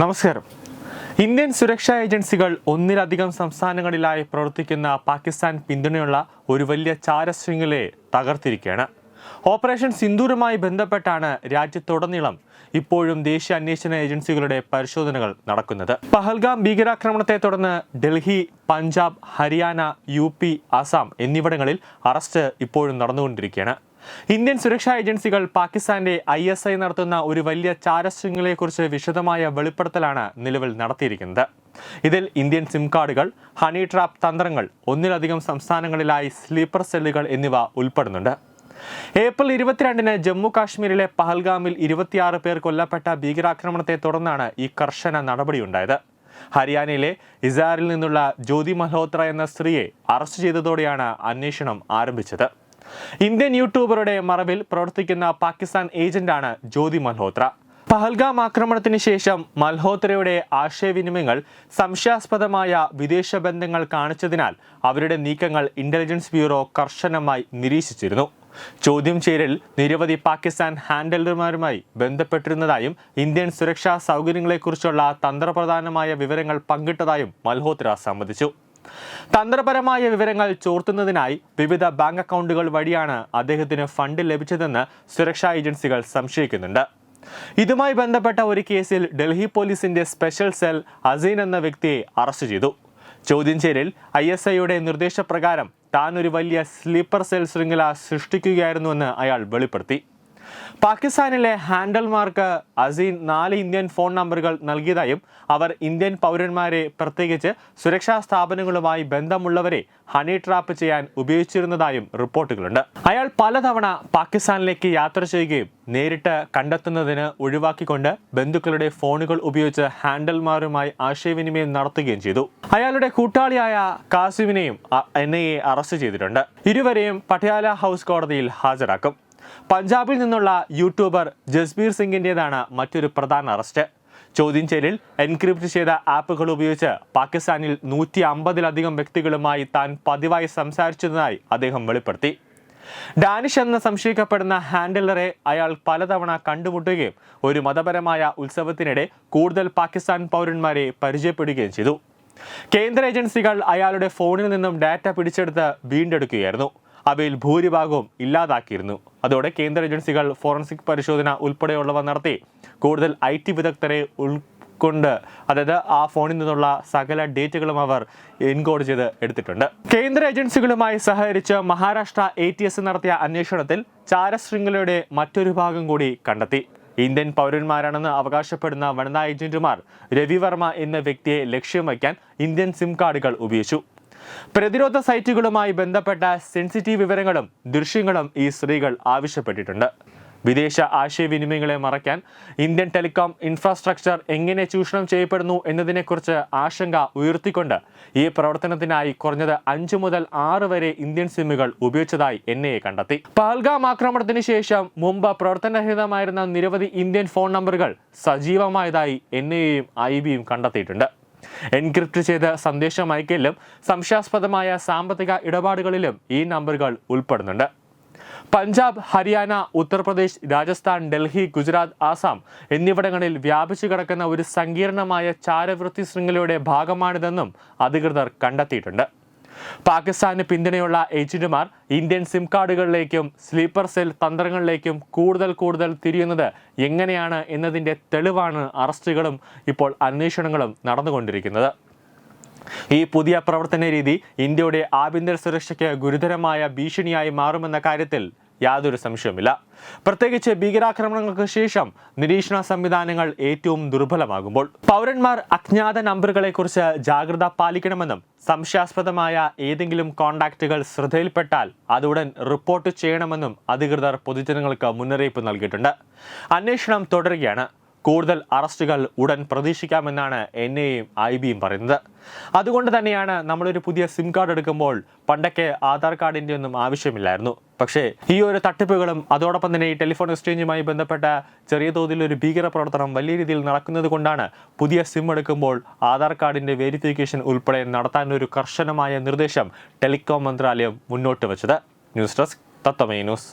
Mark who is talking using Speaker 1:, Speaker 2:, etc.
Speaker 1: നമസ്കാരം. ഇന്ത്യൻ സുരക്ഷാ ഏജൻസികൾ ഒന്നിലധികം സംസ്ഥാനങ്ങളിലായി പ്രവർത്തിക്കുന്ന പാകിസ്ഥാൻ പിന്തുണയുള്ള ഒരു വലിയ ചാരശൃംഖലയെ തകർത്തിരിക്കുകയാണ്. ഓപ്പറേഷൻ സിന്ദൂരുമായി ബന്ധപ്പെട്ടാണ് രാജ്യത്തുടനീളം ഇപ്പോഴും ദേശീയ അന്വേഷണ ഏജൻസികളുടെ പരിശോധനകൾ നടക്കുന്നത്. പഹൽഗാം ഭീകരാക്രമണത്തെ തുടർന്ന് ഡൽഹി പഞ്ചാബ് ഹരിയാന യു ആസാം എന്നിവിടങ്ങളിൽ അറസ്റ്റ് ഇപ്പോഴും നടന്നുകൊണ്ടിരിക്കുകയാണ്. ഇന്ത്യൻ സുരക്ഷാ ഏജൻസികൾ പാകിസ്ഥാന്റെ ഐ എസ് ഐ നടത്തുന്ന ഒരു വലിയ ചാരശൃംഖലയെക്കുറിച്ച് വിശദമായ വെളിപ്പെടുത്തലാണ് നിലവിൽ നടത്തിയിരിക്കുന്നത്. ഇതിൽ ഇന്ത്യൻ സിം കാർഡുകൾ ഹണി ട്രാപ്പ് തന്ത്രങ്ങൾ ഒന്നിലധികം സംസ്ഥാനങ്ങളിലായി സ്ലീപ്പർ സെല്ലുകൾ എന്നിവ ഉൾപ്പെടുന്നുണ്ട്. ഏപ്രിൽ ഇരുപത്തിരണ്ടിന് ജമ്മു കാശ്മീരിലെ പഹൽഗാമിൽ ഇരുപത്തിയാറ് പേർ കൊല്ലപ്പെട്ട ഭീകരാക്രമണത്തെ തുടർന്നാണ് ഈ കർശന നടപടിയുണ്ടായത്. ഹരിയാനയിലെ ഇസാറിൽ നിന്നുള്ള ജ്യോതി മൽഹോത്ര എന്ന സ്ത്രീയെ അറസ്റ്റ് ചെയ്തതോടെയാണ് അന്വേഷണം ആരംഭിച്ചത്. ഇന്ത്യൻ യൂട്യൂബറുടെ മറവിൽ പ്രവർത്തിക്കുന്ന പാകിസ്ഥാൻ ഏജന്റാണ് ജ്യോതി മൽഹോത്ര. പഹൽഗാം ആക്രമണത്തിന് ശേഷം മൽഹോത്രയുടെ ആശയവിനിമയങ്ങൾ സംശയാസ്പദമായ വിദേശ ബന്ധങ്ങൾ കാണിച്ചതിനാൽ അവരുടെ നീക്കങ്ങൾ ഇന്റലിജൻസ് ബ്യൂറോ കർശനമായി നിരീക്ഷിച്ചിരുന്നു. ചോദ്യം ചെയ്യലിൽ നിരവധി പാകിസ്ഥാൻ ഹാൻഡലർമാരുമായി ബന്ധപ്പെട്ടിരുന്നതായും ഇന്ത്യൻ സുരക്ഷാ സൗകര്യങ്ങളെക്കുറിച്ചുള്ള തന്ത്രപ്രധാനമായ വിവരങ്ങൾ പങ്കിട്ടതായും മൽഹോത്ര സമ്മതിച്ചു. തന്ത്രപരമായ വിവരങ്ങൾ ചോർത്തുന്നതിനായി വിവിധ ബാങ്ക് അക്കൗണ്ടുകൾ വഴിയാണ് അദ്ദേഹത്തിന് ഫണ്ട് ലഭിച്ചതെന്ന് സുരക്ഷാ ഏജൻസികൾ സംശയിക്കുന്നുണ്ട്. ഇതുമായി ബന്ധപ്പെട്ട ഒരു കേസിൽ ഡൽഹി പോലീസിന്റെ സ്പെഷ്യൽ സെൽ അസീൻ എന്ന വ്യക്തിയെ അറസ്റ്റ് ചെയ്തു. ചോദ്യം ചെയ്യലിൽ ഐ എസ് ഐയുടെ നിർദ്ദേശപ്രകാരം താൻ ഒരു വലിയ സ്ലീപ്പർ സെൽ ശൃംഖല സൃഷ്ടിക്കുകയായിരുന്നുവെന്ന് അയാൾ വെളിപ്പെടുത്തി. പാകിസ്ഥാനിലെ ഹാൻഡൽമാർക്ക് അസീൻ നാല് ഇന്ത്യൻ ഫോൺ നമ്പറുകൾ നൽകിയതായും അവർ ഇന്ത്യൻ പൗരന്മാരെ പ്രത്യേകിച്ച് സുരക്ഷാ സ്ഥാപനങ്ങളുമായി ബന്ധമുള്ളവരെ ഹണി ട്രാപ്പ് ചെയ്യാൻ ഉപയോഗിച്ചിരുന്നതായും റിപ്പോർട്ടുകളുണ്ട്. അയാൾ പലതവണ പാകിസ്ഥാനിലേക്ക് യാത്ര ചെയ്യുകയും നേരിട്ട് കണ്ടെത്തുന്നതിന് ഒഴിവാക്കിക്കൊണ്ട് ബന്ധുക്കളുടെ ഫോണുകൾ ഉപയോഗിച്ച് ഹാൻഡൽമാരുമായി ആശയവിനിമയം നടത്തുകയും ചെയ്തു. അയാളുടെ കൂട്ടാളിയായ കാസിമിനെയും എൻ ഐ എ അറസ്റ്റ് ചെയ്തിട്ടുണ്ട്. ഇരുവരെയും പട്യാല ഹൗസ് കോടതിയിൽ ഹാജരാക്കും. പഞ്ചാബിൽ നിന്നുള്ള യൂട്യൂബർ ജസ്ബീർ സിംഗിന്റെതാണ് മറ്റൊരു പ്രധാന അറസ്റ്റ്. ചോദ്യം ചെയ്യലിൽ എൻക്രിപ്റ്റ് ചെയ്ത ആപ്പുകൾ ഉപയോഗിച്ച് പാകിസ്ഥാനിൽ നൂറ്റി അമ്പതിലധികം വ്യക്തികളുമായി താൻ പതിവായി സംസാരിച്ചതായി അദ്ദേഹം വെളിപ്പെടുത്തി. ഡാനിഷ് എന്ന് സംശയിക്കപ്പെടുന്ന ഹാൻഡിലറെ അയാൾ പലതവണ കണ്ടുമുട്ടുകയും ഒരു മതപരമായ ഉത്സവത്തിനിടെ കൂടുതൽ പാകിസ്ഥാൻ പൗരന്മാരെ പരിചയപ്പെടുകയും ചെയ്തു. കേന്ദ്ര ഏജൻസികൾ അയാളുടെ ഫോണിൽ നിന്നും ഡാറ്റ പിടിച്ചെടുത്ത് വീണ്ടെടുക്കുകയായിരുന്നു. അവയിൽ ഭൂരിഭാഗവും ഇല്ലാതാക്കിയിരുന്നു. അതോടെ കേന്ദ്ര ഏജൻസികൾ ഫോറൻസിക് പരിശോധന ഉൾപ്പെടെയുള്ളവ നടത്തി കൂടുതൽ ഐ ടി വിദഗ്ധരെ ഉൾക്കൊണ്ട് അതായത് ആ ഫോണിൽ നിന്നുള്ള സകല ഡേറ്റകളും അവർ എൻകോഡ് ചെയ്ത് എടുത്തിട്ടുണ്ട്. കേന്ദ്ര ഏജൻസികളുമായി സഹകരിച്ച് മഹാരാഷ്ട്ര എ ടി എസ് നടത്തിയ അന്വേഷണത്തിൽ ചാരശൃംഖലയുടെ മറ്റൊരു ഭാഗം കൂടി കണ്ടെത്തി. ഇന്ത്യൻ പൗരന്മാരാണെന്ന് അവകാശപ്പെടുന്ന വനിതാ ഏജന്റുമാർ രവിവർമ്മ എന്ന വ്യക്തിയെ ലക്ഷ്യം വയ്ക്കാൻ ഇന്ത്യൻ സിം കാർഡുകൾ ഉപയോഗിച്ചു. പ്രതിരോധ സൈറ്റുകളുമായി ബന്ധപ്പെട്ട സെൻസിറ്റീവ് വിവരങ്ങളും ദൃശ്യങ്ങളും ഈ സ്ത്രീകൾ ആവശ്യപ്പെട്ടിട്ടുണ്ട്. വിദേശ ആശയവിനിമയങ്ങളെ മറയ്ക്കാൻ ഇന്ത്യൻ ടെലികോം ഇൻഫ്രാസ്ട്രക്ചർ എങ്ങനെ ചൂഷണം ചെയ്യപ്പെടുന്നു എന്നതിനെക്കുറിച്ച് ആശങ്ക ഉയർത്തിക്കൊണ്ട് ഈ പ്രവർത്തനത്തിനായി കുറഞ്ഞത് അഞ്ചു മുതൽ ആറ് വരെ ഇന്ത്യൻ സിമ്മുകൾ ഉപയോഗിച്ചതായി എൻ ഐ കണ്ടെത്തി. പഹൽഗാം ആക്രമണത്തിന് ശേഷം മുമ്പ് പ്രവർത്തനരഹിതമായിരുന്ന നിരവധി ഇന്ത്യൻ ഫോൺ നമ്പറുകൾ സജീവമായതായി എൻ ഐ എയും ഐ ബിയും കണ്ടെത്തിയിട്ടുണ്ട്. എൻക്രിപ്റ്റ് ചെയ്ത സന്ദേശം അയക്കലിലും സംശയാസ്പദമായ സാമ്പത്തിക ഇടപാടുകളിലും ഈ നമ്പറുകൾ ഉൾപ്പെടുന്നുണ്ട്. പഞ്ചാബ് ഹരിയാന ഉത്തർപ്രദേശ് രാജസ്ഥാൻ ഡൽഹി ഗുജറാത്ത് ആസാം എന്നിവിടങ്ങളിൽ വ്യാപിച്ചു കിടക്കുന്ന ഒരു സങ്കീർണമായ ചാരവൃത്തി ശൃംഖലയുടെ ഭാഗമാണിതെന്നും അധികൃതർ കണ്ടെത്തിയിട്ടുണ്ട്. പാകിസ്ഥാന് പിന്തുണയുള്ള ഏജന്റുമാർ ഇന്ത്യൻ സിം കാർഡുകളിലേക്കും സ്ലീപ്പർ സെൽ തന്ത്രങ്ങളിലേക്കും കൂടുതൽ കൂടുതൽ തിരിയുന്നത് എങ്ങനെയാണ് എന്നതിന്റെ തെളിവാണ് അറസ്റ്റുകളും ഇപ്പോൾ അന്വേഷണങ്ങളും നടന്നുകൊണ്ടിരിക്കുന്നത്. ഈ പുതിയ പ്രവർത്തന രീതി ഇന്ത്യയുടെ ആഭ്യന്തര സുരക്ഷയ്ക്ക് ഗുരുതരമായ ഭീഷണിയായി മാറുമെന്ന കാര്യത്തിൽ യാതൊരു സംശയവുമില്ല. പ്രത്യേകിച്ച് ഭീകരാക്രമണങ്ങൾക്ക് ശേഷം നിരീക്ഷണ സംവിധാനങ്ങൾ ഏറ്റവും ദുർബലമാകുമ്പോൾ പൗരന്മാർ അജ്ഞാത നമ്പറുകളെക്കുറിച്ച് ജാഗ്രത പാലിക്കണമെന്നും സംശയാസ്പദമായ ഏതെങ്കിലും കോൺടാക്റ്റുകൾ ശ്രദ്ധയിൽപ്പെട്ടാൽ അതുടൻ റിപ്പോർട്ട് ചെയ്യണമെന്നും അധികൃതർ പൊതുജനങ്ങൾക്ക് മുന്നറിയിപ്പ് നൽകിയിട്ടുണ്ട്. അന്വേഷണം തുടരുകയാണ്. കൂടുതൽ അറസ്റ്റുകൾ ഉടൻ പ്രതീക്ഷിക്കാമെന്നാണ് എൻ ഐയും ഐ ബിയും പറയുന്നത്. അതുകൊണ്ട് തന്നെയാണ് നമ്മളൊരു പുതിയ സിം കാർഡ് എടുക്കുമ്പോൾ പണ്ടൊക്കെ ആധാർ കാർഡിന്റെ ഒന്നും ആവശ്യമില്ലായിരുന്നു. പക്ഷേ ഈ ഒരു തട്ടിപ്പുകളും അതോടൊപ്പം തന്നെ ഈ ടെലിഫോൺ എക്സ്ചേഞ്ചുമായി ബന്ധപ്പെട്ട ചെറിയ തോതിൽ ഒരു ഭീകര പ്രവർത്തനം വലിയ രീതിയിൽ നടക്കുന്നത് കൊണ്ടാണ് പുതിയ സിം എടുക്കുമ്പോൾ ആധാർ കാർഡിന്റെ വെരിഫിക്കേഷൻ ഉൾപ്പെടെ നടത്താൻ ഒരു കർശനമായ നിർദ്ദേശം ടെലികോം മന്ത്രാലയം മുന്നോട്ട് വെച്ചത്. ന്യൂസ് ഡെസ്ക് തത്തമേ ന്യൂസ്.